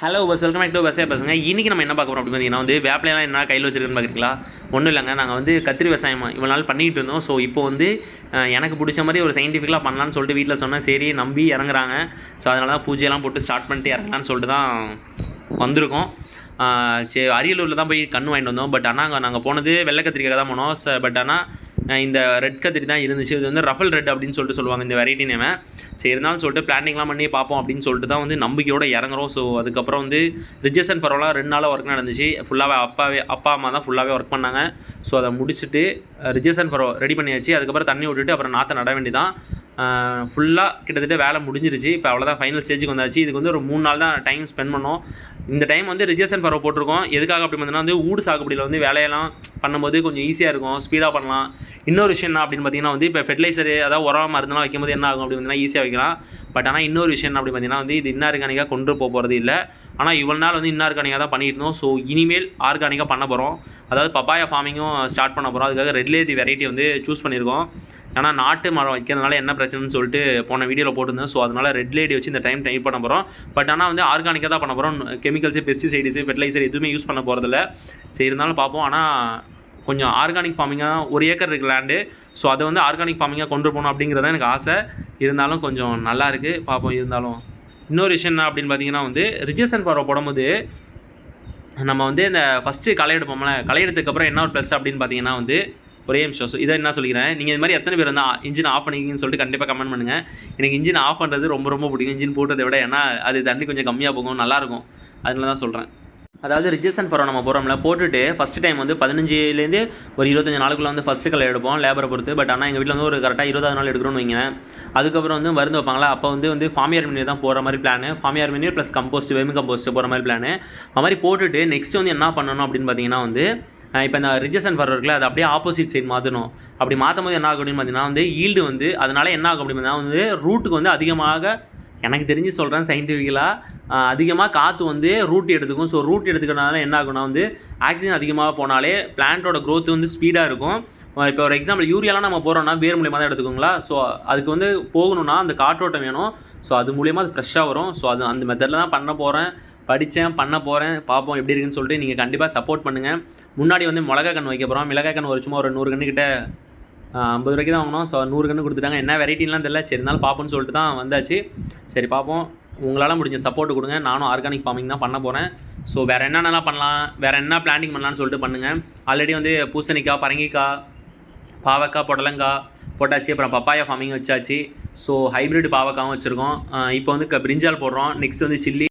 Hello bus welcome back to பஸ்ஸே பசங்க இன்றைக்கி நம்ம என்ன பார்க்க போகிறோம் அப்படின்னு பார்த்தீங்கன்னா வந்து வேப்பிலையெல்லாம் என்ன கையில் வச்சிருக்குன்னு பார்க்குறீங்களா ஒன்றும் இல்லைங்க. நாங்கள் வந்து கத்திரி விவசாயம் இவ்வளோ நாள் பண்ணிகிட்டு இருந்தோம். ஸோ இப்போ வந்து எனக்கு பிடிச்ச மாதிரி ஒரு சயின்டிஃபிக்கலாக பண்ணலான்னு சொல்லிட்டு வீட்டில் சொன்னேன். சரி நம்பி இறங்குறாங்க. ஸோ அதனால தான் பூஜையெல்லாம் போட்டு ஸ்டார்ட் பண்ணிட்டு இறங்கலான்னு சொல்லிட்டு தான் வந்திருக்கோம். சரி அரியலூரில் தான் போய் கன்று வாங்கிட்டு வந்தோம். பட் ஆனால் அங்கே நாங்கள் போனது வெள்ளை கத்திரிக்காய் தான் போனோம். ச பட் ஆனால் இந்த ரெட் கத்திரி தான் இருந்துச்சு. இது வந்து ரஃபல் ரெட் அப்படின்னு சொல்லிட்டு சொல்லுவாங்க இந்த வெரைட்டி நேமை சரி இருந்தாலும் சொல்லிட்டு பிளானிங்லாம் பண்ணி பார்ப்போம் அப்படின்னு சொல்லிட்டு தான் வந்து நம்பிக்கையோட இறங்குறோம். ஸோ அதுக்கப்புறம் வந்து ரிஜஸ் அண்ட் ரெண்டு நாளாக ஒர்க் நடந்துச்சு. ஃபுல்லாகவே அப்பாவே அப்பா அம்மா தான் ஃபுல்லாகவே ஒர்க் பண்ணாங்க. ஸோ அதை முடிச்சுட்டு ரிஜஸ் அண்ட் பரவ ரெடி பண்ணியாச்சு. அதுக்கப்புறம் தண்ணி விட்டுட்டு அப்புறம் நாற்ற நட வேண்டியதான் ஃபுல்லாக கிட்டத்தட்ட வேலை முடிஞ்சிருச்சு. இப்போ அவ்வளோதான் ஃபைனல் ஸ்டேஜுக்கு வந்தாச்சு. இதுக்கு வந்து ஒரு மூணு நாள் தான் டைம் ஸ்பெண்ட் பண்ணோம். இந்த டைம் வந்து ரிஜர்வேஷன் பரவ போட்டிருக்கோம். எதுக்காக அப்படி பார்த்தீங்கன்னா வந்து ஊடு சாகுபடியில் வந்து வேலையெல்லாம் பண்ணும்போது கொஞ்சம் ஈஸியாக இருக்கும். ஸ்பீடாக பண்ணலாம். இன்னொரு விஷயம் என்ன அப்படின்னு பார்த்தீங்கன்னா வந்து இப்போ ஃபெர்டிலைசர் அதாவது உரம் மருந்தெல்லாம் வைக்கும்போது என்ன ஆகும் அப்படின்னு பார்த்தீங்கன்னா ஈஸியாக வைக்கலாம். பட் ஆனால் இன்னொரு விஷயம் என்ன அப்படி பார்த்தீங்கன்னா வந்து இது இன்னார்கானிக்காக கொண்டு போக போகிறது இல்லை. ஆனால் இவ்வளோ நாள் வந்து இன்னார்கானிக்காக தான் பண்ணிட்டு இருந்தோம். ஸோ இனிமேல் ஆர்கானிக்காக பண்ண போகிறோம் அதாவது பப்பாயா ஃபார்மிங்கும் ஸ்டார்ட் பண்ண போகிறோம் அதுக்காக ரெட் லேடி வெரைட்டி வந்து சூஸ் பண்ணியிருக்கோம். ஏன்னா நாட்டு மரம் வைக்கிறதுனால என்ன பிரச்சனைன்னு சொல்லிட்டு போன வீடியோவில் போட்டிருந்தேன். ஸோ அதனால் ரெட் லேடி வச்சு இந்த டைம் டைப் பண்ண போகிறோம் பட் ஆனால் வந்து ஆர்கானிக்காக தான் பண்ண போகிறோம் கெமிக்கல்ஸு பெஸ்டிசைடிஸு ஃபெர்டிலைசர் எதுவுமே யூஸ் பண்ண போகிறதில்ல சரி இருந்தாலும் பார்ப்போம். ஆனால் கொஞ்சம் ஆர்கானிக் ஃபார்மிங்காக ஒரு ஏக்கர் இருக்குது லேண்டு ஸோ அதை வந்து ஆர்கானிக் ஃபார்மிங்காக கொண்டு போகணும் அப்படிங்கிறத எனக்கு ஆசை. இருந்தாலும் கொஞ்சம் நல்லா இருக்குது பார்ப்போம் இருந்தாலும். இன்னொரு விஷயம் என்ன அப்படின்னு பார்த்தீங்கன்னா வந்து ரிஜிஸ்டன் ஃபார்வ போடும்போது நம்ம வந்து இந்த ஃபஸ்ட்டு களை எடுப்போம்ல. களை எடுத்ததுக்கப்புறம் என்ன ஒரு ப்ளஸ் அப்படின்னு பார்த்தீங்கன்னா வந்து ஒரே நிமிஷம். ஸோ இதை என்ன சொல்லிக்கிறேன். நீங்கள் இது மாதிரி எத்தனை பேர் வந்து இன்ஜின் ஆஃப் பண்ணிக்கிங்கன்னு சொல்லிட்டு கண்டிப்பாக கமெண்ட் பண்ணுங்கள் எனக்கு இன்ஜின் ஆஃப் பண்ணுறது ரொம்ப ரொம்ப பிடிக்கும். இன்ஜின் போட்டதை விட ஏன்னா அது தண்ணி கொஞ்சம் கம்மியாக போகும் நல்லாயிருக்கும். அதனால தான் சொல்கிறேன் அதாவது ரிஜிஸ்ட்ரேஷன் ஃபார்ம் நம்ம போகிறோம்ல போட்டுட்டு ஃபஸ்ட் டைம் வந்து பதினஞ்சுலேருந்து ஒரு இருபத்தஞ்சு நாளுக்குள்ளே வந்து ஃபஸ்ட்டு களை எடுப்போம் லேபரை பொறுத்து. பட் ஆனால் எங்கள் வீட்டில் வந்து ஒரு கரெக்டாக இருபதாவது நாள் எடுக்கணும்னு வைங்க அதுக்கப்புறம் வந்து மருந்து வைப்பாங்களா? அப்போ வந்து வந்து ஃபாமியார் மெனியூ தான் போகிற மாதிரி plan farmyard manure plus compost vermicompost போகிற மாதிரி பிளான் அது மாதிரி போட்டுட்டு நெக்ஸ்ட் வந்து என்ன பண்ணணும் அப்படின்னு பார்த்தீங்கன்னா வந்து இப்போ இந்த ரிஜிஸ்ட்ரேஷன் ஃபர்வர் இருக்குல்ல அது அப்படியே ஆப்போசிட் சைடு மாற்றணும் அப்படி மாற்றும் போது என்ன ஆகும் அப்படின்னு பார்த்தீங்கன்னா வந்து ஈல்டு வந்து அதனால என்ன ஆகும் அப்படின்னு வந்து ரூட்டுக்கு வந்து அதிகமாக எனக்கு தெரிஞ்சு சொல்கிறேன் சயின்டிஃபிக்கலாக அதிகமாக காற்று வந்து ரூட் எடுத்துக்கும். ஸோ ரூட் எடுத்துக்கிறனால என்ன ஆகும்னா வந்து ஆக்சிஜன் அதிகமாக போனாலே பிளான்ட்டோட க்ரோத் வந்து ஸ்பீடாக இருக்கும். இப்போ ஒரு எக்ஸாம்பிள் யூரியாலாம் நம்ம போகிறோம்னா வேர் மூலியமாக தான் எடுத்துக்கோங்களா? ஸோ அதுக்கு வந்து போகணும்னா அந்த காற்றோட்டம் வேணும். ஸோ அது மூலியமாக அது ஃப்ரெஷ்ஷாக வரும். ஸோ அது அந்த மெத்தடில் தான் பண்ண போகிறேன் படித்தேன் பண்ண போகிறேன் பார்ப்போம் எப்படி இருக்குன்னு சொல்லிட்டு நீங்கள் கண்டிப்பாக சப்போர்ட் பண்ணுங்கள் முன்னாடி வந்து மிளகா கன்று வைக்க போகிறோம் மிளகா கன்று ஒரு சும்மா ஒரு நூறு கன்று ஐம்பது ரூபாய்க்கு தான் வாங்கினோம். ஸோ நூறு கன்று கொடுத்துட்டாங்க. என்ன வெரைட்டிலாம் தெரியல. சரி இருந்தாலும் பார்ப்போம்னு சொல்லிட்டு தான் வந்தாச்சு. சரி பார்ப்போம் உங்களால் முடிஞ்ச சப்போர்ட் கொடுங்க. நானும் ஆர்கானிக் ஃபார்மிங் தான் பண்ண போகிறேன் ஸோ வேறு என்னென்னலாம் பண்ணலாம்? வேறு என்ன பிளானிங் பண்ணலாம்னு சொல்லிட்டு பண்ணுங்கள் ஆல்ரெடி வந்து பூசணிக்காய் பரங்கிக்காய் பாவக்காய் புடலங்காய் போட்டாச்சு. அப்புறம் பப்பாயா ஃபார்மிங் வச்சாச்சு. ஸோ ஹைப்ரிட் பாவக்காவும் வச்சுருக்கோம். இப்போ வந்து க பிரிஞ்சால் போடுறோம். நெக்ஸ்ட் வந்து சில்லி